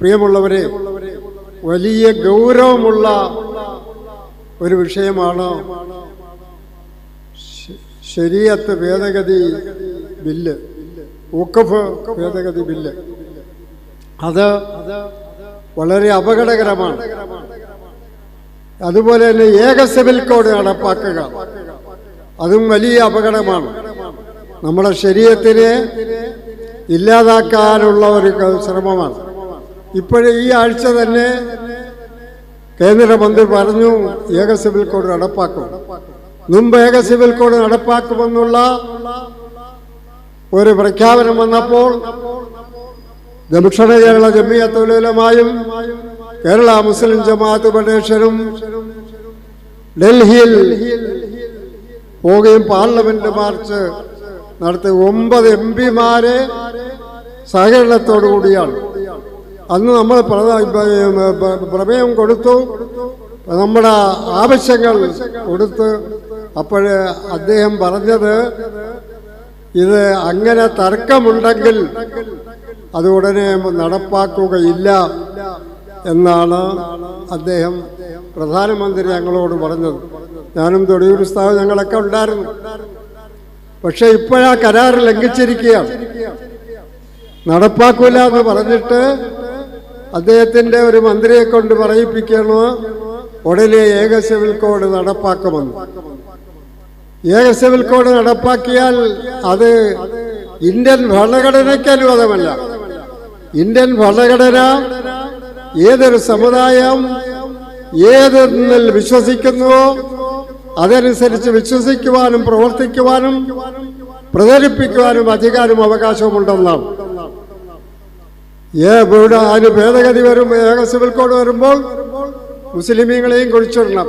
പ്രിയമുള്ളവരെ വലിയ ഗൗരവമുള്ള ഒരു വിഷയമാണ് ശരീരത്ത് ഭേദഗതി ബില്ല് ഉക്കഫ് ഭേദഗതി ബില്ല്. അത് വളരെ അപകടകരമാണ്. അതുപോലെ തന്നെ ഏക സിവിൽ കോഡ് നടപ്പാക്കുക അതും വലിയ അപകടമാണ്. നമ്മുടെ ശരീരത്തിനെ ഇല്ലാതാക്കാനുള്ള ഒരു ശ്രമമാണ്. ഇപ്പോഴേ ഈ ആഴ്ച തന്നെ കേന്ദ്രമന്ത്രി പറഞ്ഞു ഏക സിവിൽ കോഡ് നടപ്പാക്കും. മുമ്പ് ഏക സിവിൽ കോഡ് നടപ്പാക്കുമെന്നുള്ള ഒരു പ്രഖ്യാപനം വന്നപ്പോൾ ദക്ഷിണ കേരള ജമിയത്തുലമായും കേരള മുസ്ലിം ജമാഅത്ത് ഫെഡറേഷനും ഡൽഹിയിൽ പോവുകയും പാർലമെന്റ് മാർച്ച് നടത്തി ഒമ്പത് എം പിമാരെ സഹകരണത്തോടു കൂടിയാണ് അന്ന് നമ്മൾ പ്രമേയം കൊടുത്തു. നമ്മുടെ ആവശ്യങ്ങൾ കൊടുത്ത് അപ്പോഴ് അദ്ദേഹം പറഞ്ഞത് ഇത് അങ്ങനെ തർക്കമുണ്ടെങ്കിൽ അത് ഉടനെ നടപ്പാക്കുകയില്ല എന്നാണ് അദ്ദേഹം പ്രധാനമന്ത്രി ഞങ്ങളോട് പറഞ്ഞത്. ഞാനും തൊടിയൂർ സ്ഥാപനം ഞങ്ങളൊക്കെ ഉണ്ടായിരുന്നു. പക്ഷെ ഇപ്പോഴാ കരാർ ലംഘിച്ചിരിക്കുകയാണ്. നടപ്പാക്കൂല എന്ന് പറഞ്ഞിട്ട് അദ്ദേഹത്തിന്റെ ഒരു മന്ത്രിയെ കൊണ്ട് പറയിപ്പിക്കണോ ഉടനെ ഏക സിവിൽ കോഡ് നടപ്പാക്കുമെന്ന്. ഏക സിവിൽ കോഡ് നടപ്പാക്കിയാൽ അത് ഇന്ത്യൻ ഭരണഘടനയ്ക്ക് അനുവാദമല്ല. ഇന്ത്യൻ ഭരണഘടന ഏതൊരു സമുദായം ഏതെന്നിൽ വിശ്വസിക്കുന്നുവോ അതനുസരിച്ച് വിശ്വസിക്കുവാനും പ്രവർത്തിക്കുവാനും പ്രചരിപ്പിക്കുവാനും അധികാരവും അവകാശവുമുണ്ടെന്നാണ് ഏ ഇവിടെ അതിന് ഭേദഗതി വരും ഏക സിവിൽ കോഡ് വരുമ്പോൾ മുസ്ലിമീങ്ങളെയും കുഴിച്ചിടണം.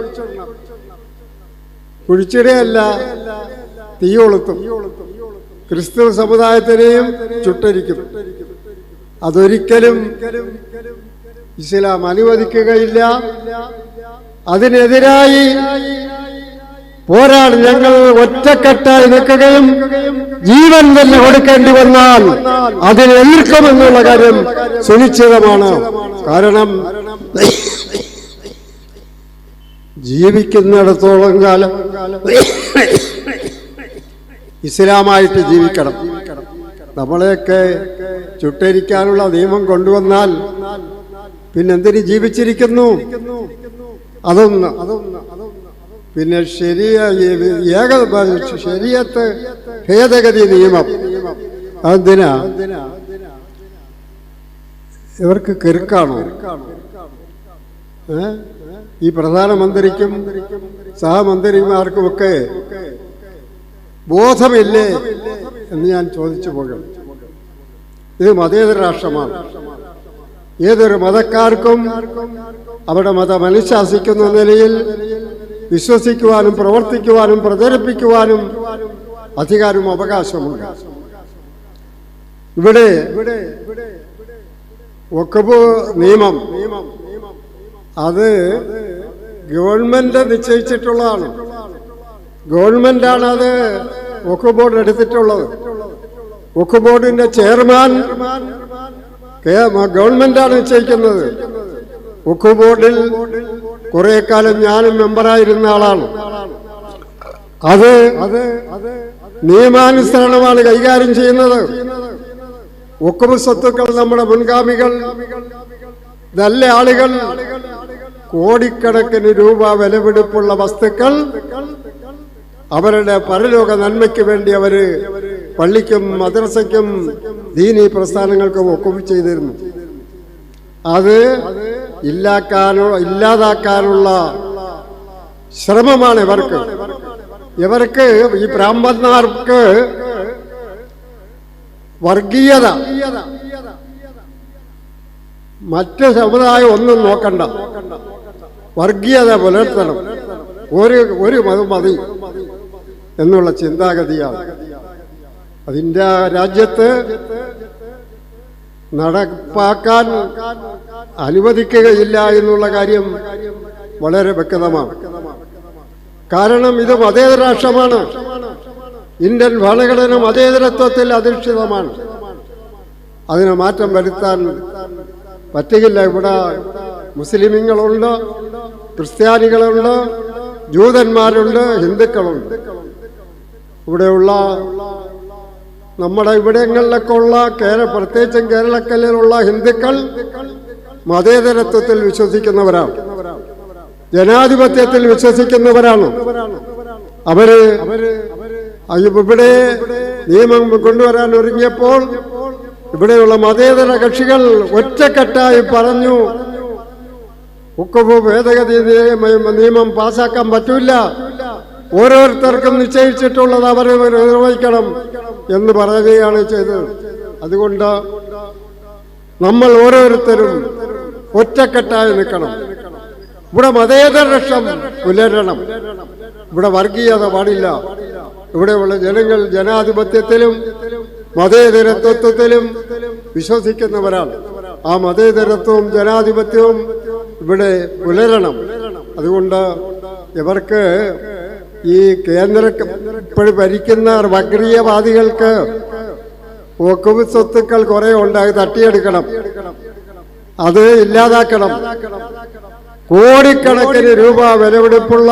കുഴിച്ചിടയല്ല തീ കൊളുത്തും. ക്രിസ്തു സമുദായത്തിനെയും ചുട്ടരിക്കും. അതൊരിക്കലും ഇസ്ലാം അനുവദിക്കുകയില്ല. അതിനെതിരായി പോരാടി ഞങ്ങൾ ഒറ്റക്കെട്ടായി നിൽക്കുകയും ജീവൻ തന്നെ കൊടുക്കേണ്ടി വന്നാൽ അതിനെ എതിർക്കുമെന്നുള്ള കാര്യം സുനിശ്ചിതമാണ്. കാരണം ജീവിക്കുന്നിടത്തോളം കാലം ഇസ്ലാമായിട്ട് ജീവിക്കണം. നമ്മളെയൊക്കെ ചുട്ടരിക്കാനുള്ള നിയമം കൊണ്ടുവന്നാൽ പിന്നെന്തിന് ജീവിച്ചിരിക്കുന്നു? അതൊന്ന് അതൊന്ന്. പിന്നെ ശരിയ ഏക ശരിയത്ത് ഭേദഗതി നിയമം. അതെന്തിനാ? ഇവർക്ക് കെറുക്കാണോ? ഈ പ്രധാനമന്ത്രിക്കും സഹമന്ത്രിമാർക്കുമൊക്കെ ബോധമില്ലേ എന്ന് ഞാൻ ചോദിച്ചു പോകും ഇത് മതേതര രാഷ്ട്രമാണ്. ഏതൊരു മതക്കാർക്കും അവിടെ മതം അനുശാസിക്കുന്ന നിലയിൽ വിശ്വസിക്കുവാനും പ്രവർത്തിക്കുവാനും പ്രചരിപ്പിക്കുവാനും അധികാരവും അവകാശമുണ്ട് ഇവിടെ ഒക്കബ് നിയമം അത് ഗവൺമെന്റ് നിശ്ചയിച്ചിട്ടുള്ളതാണ്. ഗവൺമെന്റാണ് അത് ഒക്ക് ബോർഡ് എടുത്തിട്ടുള്ളത്. ഒക്ക് ബോർഡിന്റെ ചെയർമാൻ ഗവൺമെന്റാണ് നിശ്ചയിക്കുന്നത്. ഒക്ക് ബോർഡിൽ കുറെ കാലം ഞാനും മെമ്പറായിരുന്ന ആളാണ്. അത് നിയമാനുസരണമാണ് കൈകാര്യം ചെയ്യുന്നത്. ഒക്കുമ സ്വത്തുക്കൾ നമ്മുടെ മുൻഗാമികൾ നല്ല ആളുകൾ? കോടിക്കണക്കിന് രൂപ വിലപിടിപ്പുള്ള വസ്തുക്കൾ അവരുടെ പരലോക നന്മയ്ക്ക് വേണ്ടി അവർ പള്ളിക്കും മദ്രസയ്ക്കും ദീനീ പ്രസ്ഥാനങ്ങൾക്കും ഒക്കെ ചെയ്തിരുന്നു. അത് ഇല്ലാക്കാനോ ഇല്ലാതാക്കാനുള്ള ശ്രമമാണ് ഇവർക്ക്. ഇവർക്ക് ഈ ബ്രാഹ്മണന്മാർക്ക് വർഗീയത. മറ്റ് സമുദായം ഒന്നും നോക്കണ്ട. വർഗീയത പുലർത്തണം. ഒരു ഒരു മതം മതി എന്നുള്ള ചിന്താഗതിയാണ്. അതിന്റെ രാജ്യത്ത് നടപ്പാക്കാൻ അനുവദിക്കുകയില്ല എന്നുള്ള കാര്യം വളരെ വ്യക്തമാണ്. കാരണം ഇത് മതേതര രാഷ്ട്രമാണ്. ഇന്ത്യൻ ഭരണഘടന മതേതരത്വത്തിൽ അധിഷ്ഠിതമാണ്. അതിനെ മാറ്റം വരുത്താൻ പറ്റുകില്ല ഇവിടെ മുസ്ലിമുകളുണ്ട് ക്രിസ്ത്യാനികളുണ്ട് ജൂതന്മാരുണ്ട് ഹിന്ദുക്കളുണ്ട്. ഇവിടെയുള്ള നമ്മുടെ ഇവിടങ്ങളിലൊക്കെ ഉള്ള കേര പ്രത്യേകിച്ചും കേരളക്കല്ലിലുള്ള ഹിന്ദുക്കൾ മതേതരത്വത്തിൽ വിശ്വസിക്കുന്നവരാണ്. ജനാധിപത്യത്തിൽ വിശ്വസിക്കുന്നവരാണ്. അവർ ഇവിടെ നിയമം കൊണ്ടുവരാൻ ഒരുങ്ങിയപ്പോൾ ഇവിടെയുള്ള മതേതര കക്ഷികൾ ഒറ്റക്കെട്ടായി പറഞ്ഞു ഉക്കവ് ഭേദഗതി നിയമം പാസാക്കാൻ പറ്റൂല. ഓരോരുത്തർക്കും നിശ്ചയിച്ചിട്ടുള്ളത് അവർ നിർവഹിക്കണം. എന്ന് പറയുകയാണ് ചെയ്തത്. അതുകൊണ്ട് നമ്മൾ ഓരോരുത്തരും ഒറ്റക്കെട്ടായി നിൽക്കണം. ഇവിടെ മതേതരക്ഷം പുലരണം. ഇവിടെ വർഗീയത പാടില്ല. ഇവിടെയുള്ള ജനങ്ങൾ ജനാധിപത്യത്തിലും മതേതരത്വത്തിലും വിശ്വസിക്കുന്നവരാണ്. ആ മതേതരത്വവും ജനാധിപത്യവും ഇവിടെ പുലരണം. അതുകൊണ്ട് ഇവർക്ക് ഈ കേന്ദ്ര ഇപ്പോൾ ഭരിക്കുന്ന വക്രീയവാദികൾക്ക് വക്കുവ് സ്വത്തുക്കൾ കുറെ ഉണ്ട് അത് തട്ടിയെടുക്കണം. അത് ഇല്ലാതാക്കണം. കോടിക്കണക്കിന് രൂപ വിലപിടിപ്പുള്ള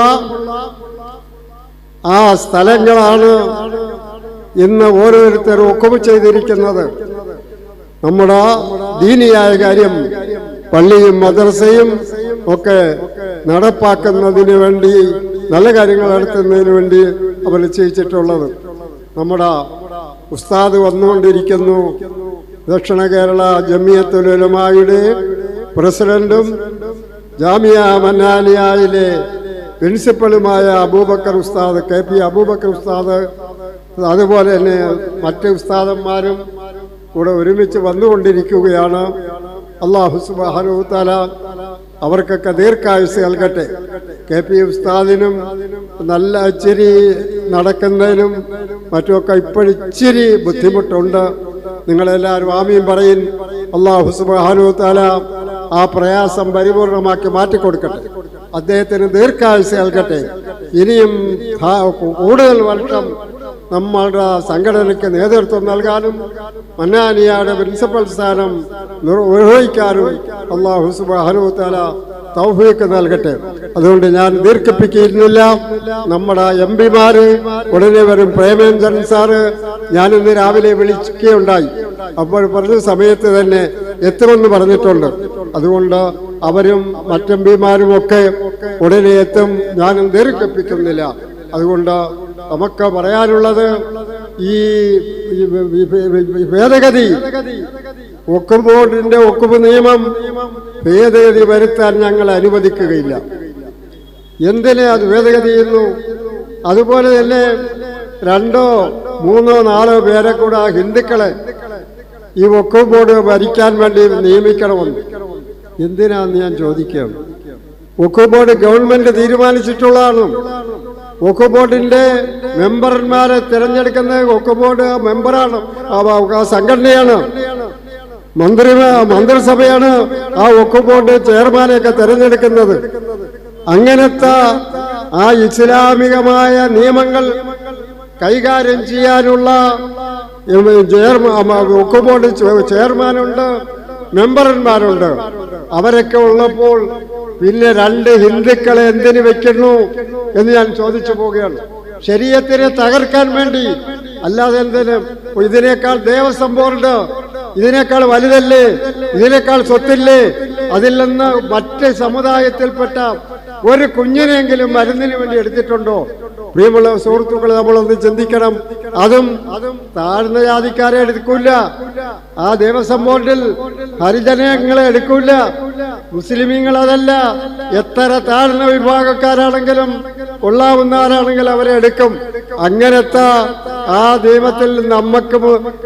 ആ സ്ഥലങ്ങളാണ് ഇന്ന് ഓരോരുത്തരും ഒക്കുവ് ചെയ്തിരിക്കുന്നത്. നമ്മുടെ ദീനിയായ കാര്യം പള്ളിയും മദ്രസയും ഒക്കെ നടപ്പാക്കുന്നതിന് വേണ്ടി നല്ല കാര്യങ്ങൾ നടത്തുന്നതിന് വേണ്ടി അവർ ചെയ്യിച്ചിട്ടുള്ളത് നമ്മുടെ ഉസ്താദ് വന്നുകൊണ്ടിരിക്കുന്നു. ദക്ഷിണ കേരള ജമിയത്തുലമായുടെ പ്രസിഡന്റും ജാമിയ മന്നാലിയായിലെ പ്രിൻസിപ്പളുമായ അബൂബക്കർ ഉസ്താദ് കെ പി അബൂബക്കർ ഉസ്താദ് അതുപോലെ തന്നെ മറ്റ് ഉസ്താദന്മാരും കൂടെ ഒരുമിച്ച് വന്നുകൊണ്ടിരിക്കുകയാണ്. അള്ളാഹു സുബാനുത്താല അവർക്കൊക്കെ ദീർഘായുസ് നൽകട്ടെ. കെ പി ഉസ്താദിനും നല്ല ഇച്ചിരി നടക്കുന്നതിനും മറ്റുമൊക്കെ ഇപ്പോഴിച്ചിരി ബുദ്ധിമുട്ടുണ്ട്. നിങ്ങളെല്ലാവരും ആമീൻ പറയും. അള്ളാഹു സുബാനുത്താല ആ പ്രയാസം പരിപൂർണമാക്കി മാറ്റിക്കൊടുക്കട്ടെ. അദ്ദേഹത്തിന് ദീർഘായുസ് നൽകട്ടെ. ഇനിയും കൂടുതൽ വർഷം നമ്മളുടെ സംഘടനയ്ക്ക് നേതൃത്വം നൽകാനും മന്നാനിയുടെ പ്രിൻസിപ്പൽ സ്ഥാനം നിർവഹിക്കാനും അള്ളാഹു സുബാനുത്താല തൗഫീക്ക് നൽകട്ടെ. അതുകൊണ്ട് ഞാൻ ദീർഘിപ്പിക്കുന്നില്ല നമ്മുടെ എം പിമാര് ഉടനെ വരും. പ്രേമേന്ദ്രൻ സാറ് ഞാൻ ഇന്ന് രാവിലെ വിളിക്കുകയുണ്ടായി. അപ്പോൾ പറഞ്ഞ സമയത്ത് തന്നെ എത്തുമെന്ന് പറഞ്ഞിട്ടുണ്ട്. അതുകൊണ്ട് അവരും മറ്റെം പിമാരും ഒക്കെ ഉടനെ എത്തും. ഞാനും ദീർഘിപ്പിക്കുന്നില്ല. അതുകൊണ്ട് നമുക്ക് പറയാനുള്ളത് ഈ ഭേദഗതി. ഒക്കും ബോർഡിന്റെ ഒക്കുമ്പ് നിയമം ഭേദഗതി വരുത്താൻ ഞങ്ങൾ അനുവദിക്കുകയില്ല. എന്തിനെ അത് ഭേദഗതി ചെയ്യുന്നു? അതുപോലെ തന്നെ രണ്ടോ മൂന്നോ നാലോ പേരെ കൂടെ ആ ഹിന്ദുക്കളെ ഈ ഒക്കും ബോർഡ് ഭരിക്കാൻ വേണ്ടി നിയമിക്കണമെന്ന്. എന്തിനാന്ന് ഞാൻ ചോദിക്കുകയാണ് ഒക്കും ബോർഡ് ഗവൺമെന്റ് തീരുമാനിച്ചിട്ടുള്ളതാണ്? ഒക്കു ബോർഡിന്റെ മെമ്പർമാരെ തിരഞ്ഞെടുക്കുന്ന ഒക്കു ബോർഡ് മെമ്പറാണ്. സംഘടനയാണ്. മന്ത്രി മന്ത്രിസഭയാണ് ആ ഒക്കു ബോർഡ് ചെയർമാനെയൊക്കെ തിരഞ്ഞെടുക്കുന്നത്. അങ്ങനത്തെ ആ ഇസ്ലാമികമായ നിയമങ്ങൾ കൈകാര്യം ചെയ്യാനുള്ള ഒക്കു ബോർഡ് ചെയർമാനുണ്ട് മെമ്പർമാരുണ്ട്. അവരൊക്കെ ഉള്ളപ്പോൾ പിന്നെ രണ്ട് ഹിന്ദുക്കളെ എന്തിനു വെക്കുന്നു? എന്ന് ഞാൻ ചോദിച്ചു പോവുകയാണ്. ശരീരത്തിനെ തകർക്കാൻ വേണ്ടി അല്ലാതെ എന്തിനും? ഇതിനേക്കാൾ ദേവസ്വം ബോർഡ് ഇതിനേക്കാൾ വലുതല്ലേ? ഇതിനേക്കാൾ സ്വത്തില്ലേ? അതിൽ നിന്ന് മറ്റ് സമുദായത്തിൽപ്പെട്ട ഒരു കുഞ്ഞിനെങ്കിലും മരുന്നിന് വേണ്ടി എടുത്തിട്ടുണ്ടോ? പ്രിയമുള്ള സുഹൃത്തുക്കൾ നമ്മളൊന്ന് ചിന്തിക്കണം. അതും താഴ്ന്ന ജാതിക്കാരെ എടുക്കൂല. ആ ദേവസ്വം ബോർഡിൽ ഹരിജനങ്ങളെ എടുക്കൂല. മുസ്ലിമീങ്ങൾ അതല്ല. എത്ര താഴ്ന്ന വിഭാഗക്കാരാണെങ്കിലും കൊള്ളാവുന്നവരാണെങ്കിൽ അവരെ എടുക്കും. അങ്ങനത്തെ ആ നിയമത്തിൽ നമുക്ക്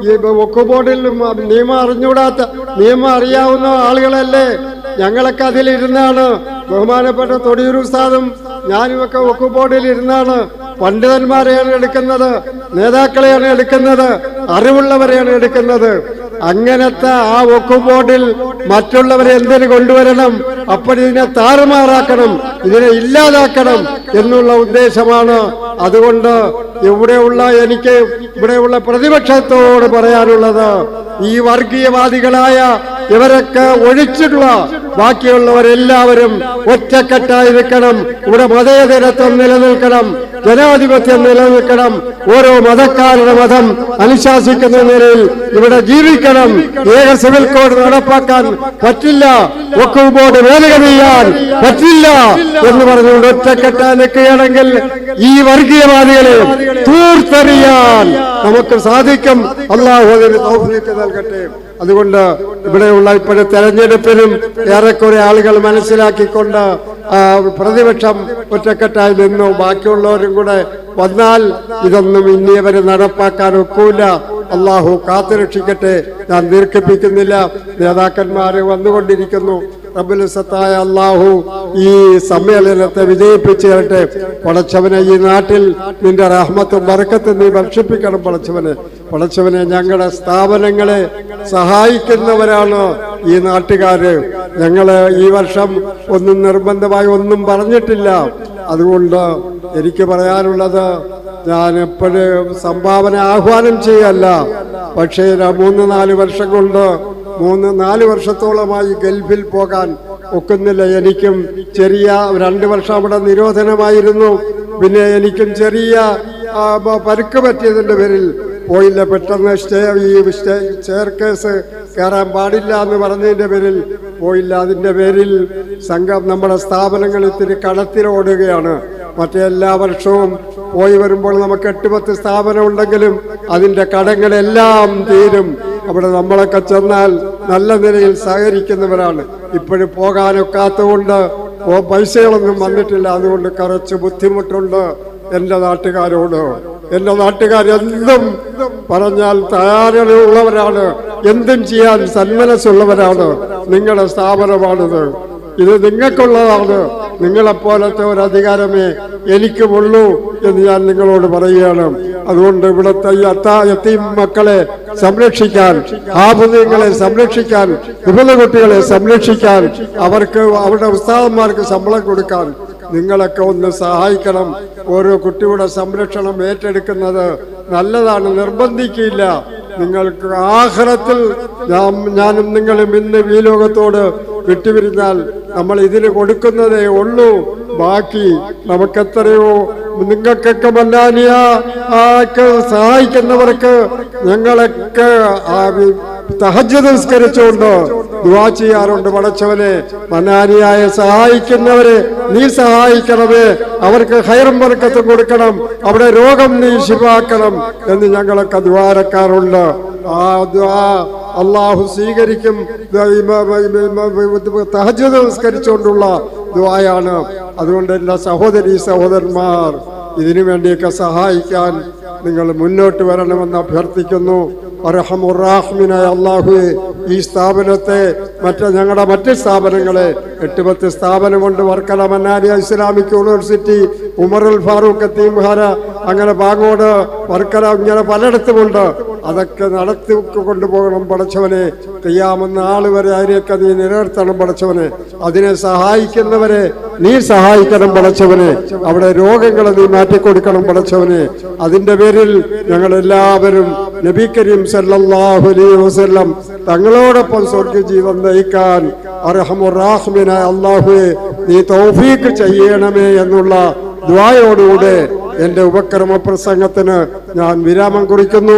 ഈ ബോർഡിൽ നിയമം അറിഞ്ഞുകൂടാത്ത നിയമം അറിയാവുന്ന ആളുകളല്ലേ? ഞങ്ങളൊക്കെ അതിലിരുന്നാണ്. ബഹുമാനപ്പെട്ട തൊടിയൂർ ഉസ്താദും ഞാനുമൊക്കെ വക്കു ബോർഡിൽ ഇരുന്നാണ് പണ്ഡിതന്മാരെയാണ് എടുക്കുന്നത് നേതാക്കളെയാണ് എടുക്കുന്നത് അറിവുള്ളവരെയാണ് എടുക്കുന്നത്. അങ്ങനത്തെ ആ വക്കു ബോർഡിൽ മറ്റുള്ളവരെ എന്തിനു കൊണ്ടുവരണം അപ്പോൾ ഇതിനെ താറുമാറാക്കണം ഇതിനെ ഇല്ലാതാക്കണം എന്നുള്ള ഉദ്ദേശമാണ്. അതുകൊണ്ട് ഇവിടെയുള്ള എനിക്ക് ഇവിടെയുള്ള പ്രതിപക്ഷത്തോട് പറയാനുള്ളത് ഈ വർഗീയവാദികളായ ഇവരൊക്കെ ഒഴിച്ചിട്ടുള്ള ബാക്കിയുള്ളവരെല്ലാവരും ഒറ്റക്കെട്ടായി നിൽക്കണം. ഇവിടെ മതേതരത്വം നിലനിൽക്കണം. ജനാധിപത്യം നിലനിൽക്കണം. ഓരോ മതക്കാരുടെ മതം അനുശാസിക്കുന്ന നിലയിൽ ഇവിടെ ജീവിക്കണം. ഏക സിവിൽ കോഡ് നടപ്പാക്കാൻ പറ്റില്ല. വക്കു ബോർഡ് വേദന ചെയ്യാൻ പറ്റില്ല എന്ന് പറഞ്ഞുകൊണ്ട് ഒറ്റക്കെട്ടാൻ നിൽക്കുകയാണെങ്കിൽ ഈ വർഗീയവാദികളെ തൂർത്തെറിയാൻ നമുക്ക് സാധിക്കും. അള്ളാഹു നൽകട്ടെ. അതുകൊണ്ട് ഇവിടെയുള്ള ഇപ്പോഴത്തെ തെരഞ്ഞെടുപ്പിനും ഏറെക്കുറെ ആളുകൾ മനസ്സിലാക്കിക്കൊണ്ട് പ്രതിപക്ഷം ഒറ്റക്കെട്ടായി നിന്നു. ബാക്കിയുള്ളവരും കൂടെ വന്നാൽ ഇതൊന്നും ഇനിയവരെ നടപ്പാക്കാൻ ഒക്കൂല. അള്ളാഹു കാത്തുരക്ഷിക്കട്ടെ. ഞാൻ ദീർഘിപ്പിക്കുന്നില്ല. നേതാക്കന്മാര് വന്നുകൊണ്ടിരിക്കുന്നു. റബുലസത്തായ അള്ളാഹു ഈ സമ്മേളനത്തെ വിജയിപ്പിച്ചു തരട്ടെ. പടച്ചവനെ ഈ നാട്ടിൽ നിന്റെ റഹ്മത്തും വറക്കത്തും നീ വർഷിപ്പിക്കണം പടച്ചവനെ. പടച്ചവനെ ഞങ്ങളുടെ സ്ഥാപനങ്ങളെ സഹായിക്കുന്നവരാണ് ഈ നാട്ടുകാര്. ഞങ്ങൾ ഈ വർഷം ഒന്നും നിർബന്ധമായി ഒന്നും പറഞ്ഞിട്ടില്ല. അതുകൊണ്ട് എനിക്ക് പറയാനുള്ളത് ഞാൻ എപ്പോഴും സംഭാവന ആഹ്വാനം ചെയ്യല്ല. പക്ഷേ മൂന്ന് നാല് വർഷം കൊണ്ട് മൂന്ന് നാല് വർഷത്തോളമായി ഗൾഫിൽ പോകാൻ ഒക്കുന്നില്ല. എനിക്കും ചെറിയ രണ്ട് വർഷം അവിടെ നിരോധനമായിരുന്നു. പിന്നെ എനിക്കും ചെറിയ പരുക്ക് പറ്റിയതിന്റെ പേരിൽ പോയില്ല പെട്ടെന്ന് സ്റ്റേ ഈ സ്റ്റേ ചെയർ കേസ് കയറാൻ പാടില്ല എന്ന് പറഞ്ഞതിന്റെ പേരിൽ പോയില്ല. അതിന്റെ പേരിൽ സംഘം നമ്മുടെ സ്ഥാപനങ്ങൾ ഇത്തിരി കടത്തിലോടുകയാണ്. മറ്റേ എല്ലാ വർഷവും പോയി വരുമ്പോൾ നമുക്ക് എട്ട് പത്ത് സ്ഥാപനം ഉണ്ടെങ്കിലും അതിന്റെ കടങ്ങളെല്ലാം തീരും. അവിടെ നമ്മളൊക്കെ ചെന്നാൽ നല്ല നിലയിൽ സഹകരിക്കുന്നവരാണ്. ഇപ്പോഴും പോകാനൊക്കാത്തതുകൊണ്ട് പൈസകളൊന്നും വന്നിട്ടില്ല. അതുകൊണ്ട് കുറച്ച് ബുദ്ധിമുട്ടുണ്ട് എന്റെ നാട്ടുകാരോട്. എന്റെ നാട്ടുകാർ എന്തും പറഞ്ഞാൽ തയ്യാറുള്ളവരാണ്. എന്തും ചെയ്യാൻ സന്മനസ്സുള്ളവരാണ്. നിങ്ങളുടെ സ്ഥാപനമാണിത്. ഇത് നിങ്ങൾക്കുള്ളതാണ്. നിങ്ങളെപ്പോലത്തെ ഒരു അധികാരമേ എനിക്കുമുള്ളൂ എന്ന് ഞാൻ നിങ്ങളോട് പറയുകയാണ്. അതുകൊണ്ട് ഇവിടുത്തെ ഈ മക്കളെ സംരക്ഷിക്കാൻ ആഭുതങ്ങളെ സംരക്ഷിക്കാൻ വിപുല കുട്ടികളെ സംരക്ഷിക്കാൻ അവർക്ക് അവരുടെ ഉസ്താദന്മാർക്ക് ശമ്പളം കൊടുക്കാൻ നിങ്ങളൊക്കെ ഒന്ന് സഹായിക്കണം. ഓരോ കുട്ടിയുടെ സംരക്ഷണം ഏറ്റെടുക്കുന്നത് നല്ലതാണ് നിർബന്ധിക്കില്ല നിങ്ങൾക്ക് ആഹ്റത്തിൽ ഞാനും നിങ്ങളും ഇന്ന് ഈ ലോകത്തോട് വിട്ടുപിരിഞ്ഞാൽ നമ്മൾ ഇതിന് കൊടുക്കുന്നതേ ഉള്ളൂ. ബാക്കി നമുക്കെത്രയോ നിങ്ങൾക്കൊക്കെ മല്ലാനിയ ആക്ക് സഹായിക്കുന്നവർക്ക് ഞങ്ങളൊക്കെ സഹജ നിസ്കരിച്ചുകൊണ്ട് ദുവാ ചെയ്യാറുണ്ട്. പടച്ചവനെ മനാനിയായ സഹായിക്കുന്നവരെ നീ സഹായിക്കണമേ അവർക്ക് ഹൈറും വർക്കത്തും കൊടുക്കണം അവിടെ രോഗം നീ ശിവാക്കണം എന്ന് ഞങ്ങളൊക്കെ ദ്വാരക്കാറുണ്ട്. ആ അള്ളാഹു സ്വീകരിക്കും. തഹജ്ജുദ് നമസ്കരിച്ചുകൊണ്ടുള്ള ദ്വായാണ് അതുകൊണ്ട് എന്റെ സഹോദരി സഹോദരന്മാർ ഇതിനു വേണ്ടിയൊക്കെ സഹായിക്കാൻ നിങ്ങൾ മുന്നോട്ട് വരണമെന്ന് അഭ്യർത്ഥിക്കുന്നു. അർഹമുറാഹ്മിനായ അള്ളാഹുവെ ഈ സ്ഥാപനത്തെ മറ്റ് ഞങ്ങളുടെ മറ്റ് സ്ഥാപനങ്ങളെ എട്ട് പത്ത് സ്ഥാപനമുണ്ട് വർക്കല മന്നാരിയ ഇസ്ലാമിക് യൂണിവേഴ്സിറ്റി ഉമറുൽ ഫാറൂഖ് തീംഹാര അങ്ങനെ പാങ്ങോട് വർക്കല ഇങ്ങനെ പലയിടത്തുമുണ്ട്. അതൊക്കെ നടത്തി കൊണ്ടുപോകണം പടച്ചവനെ. ചെയ്യാമെന്ന ആൾ വരെ അതിനെയൊക്കെ നീ നിലനിർത്തണം പടച്ചവനെ. അതിനെ സഹായിക്കുന്നവരെ നീ സഹായിക്കണം പടച്ചവനെ. അവിടെ രോഗങ്ങളെ നീ മാറ്റിക്കൊടുക്കണം പടച്ചവനെ. അതിന്റെ പേരിൽ ഞങ്ങൾ എല്ലാവരും നബി കരീം സല്ലല്ലാഹു അലൈഹി വസല്ലം തങ്ങളോടൊപ്പം സ്വർഗ ജീവൻ നയിക്കാൻ അർഹമുറാഹ്മിനായ അള്ളാഹുവെ നീ തൗഫീക്ക് ചെയ്യണമേ എന്നുള്ള ദ്വായോടുകൂടെ എന്റെ ഉപക്രമ പ്രസംഗത്തിന് ഞാൻ വിരാമം കുറിക്കുന്നു.